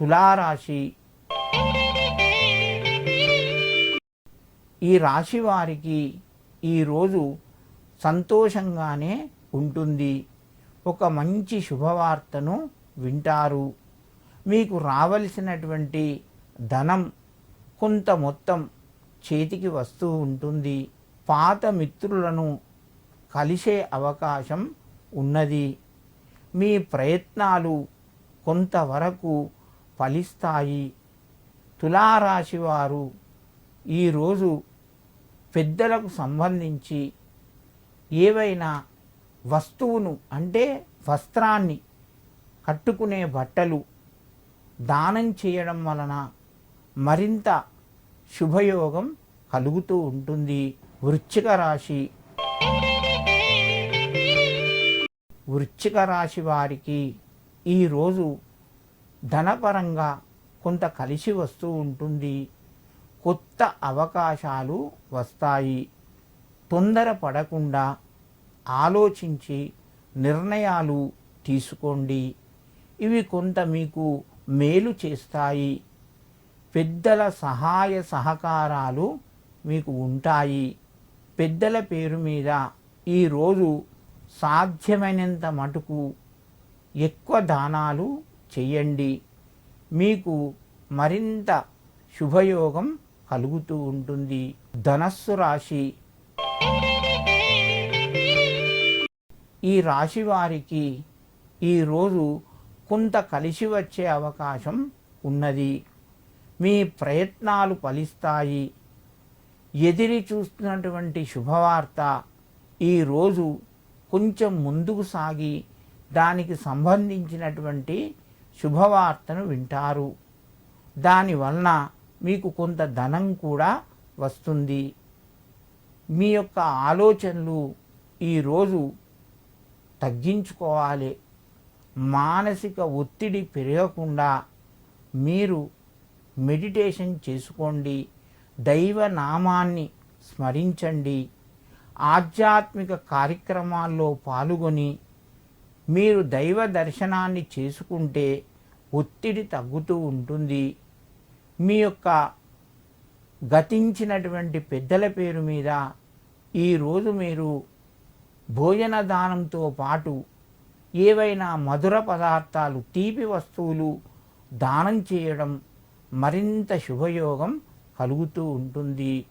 తులారాశి. ఈ రాశి వారికి ఈరోజు సంతోషంగానే ఉంటుంది. ఒక మంచి శుభవార్తను వింటారు. మీకు రావలసినటువంటి ధనం కొంత మొత్తం చేతికి వస్తూ ఉంటుంది. పాత మిత్రులను కలిసే అవకాశం ఉన్నది. మీ ప్రయత్నాలు కొంతవరకు ఫలిస్తాయి. తులారాశి వారు ఈరోజు పెద్దలకు సంబంధించి ఏవైనా వస్తువును అంటే వస్త్రాన్ని కట్టుకునే బట్టలు దానం చేయడం వలన మరింత శుభయోగం కలుగుతూ ఉంటుంది. వృశ్చిక రాశి వృశ్చిక రాశి వారికి ఈరోజు ధనపరంగా కొంత కలిసి వస్తూ ఉంటుంది. కొత్త అవకాశాలు వస్తాయి. తొందర పడకుండా ఆలోచించి నిర్ణయాలు తీసుకోండి. ఇవి కొంత మీకు మేలు చేస్తాయి. పెద్దల సహాయ సహకారాలు మీకు ఉంటాయి. పెద్దల పేరు మీద ఈరోజు సాధ్యమైనంత మటుకు ఎక్కువ దానాలు చేయండి మీకు మరింత శుభయోగం కలుగుతూ ఉంటుంది. ధనస్సు రాశి. ఈ రాశి వారికి ఈరోజు కొంత కలిసి వచ్చే అవకాశం ఉన్నది. మీ ప్రయత్నాలు ఫలిస్తాయి. ఎదిరి చూస్తున్నటువంటి శుభవార్త ఈరోజు కొంచెం ముందుకు సాగి దానికి సంబంధించినటువంటి శుభవార్తను వింటారు. దానివలన మీకు కొంత ధనం కూడా వస్తుంది. మీ యొక్క ఆలోచనలు ఈరోజు తగ్గించుకోవాలి. మానసిక ఒత్తిడి పెరగకుండా మీరు మెడిటేషన్ చేసుకోండి. దైవ నామాన్ని స్మరించండి. ఆధ్యాత్మిక కార్యక్రమాల్లో పాల్గొని మీరు దైవ దర్శనాన్ని చేసుకుంటే ఒత్తిడి తగ్గుతూ ఉంటుంది. మీ యొక్క గతించినటువంటి పెద్దల పేరు మీద ఈరోజు మీరు భోజన దానంతో పాటు ఏవైనా మధుర పదార్థాలు తీపి వస్తువులు దానం చేయడం మరింత శుభయోగం కలుగుతూ ఉంటుంది.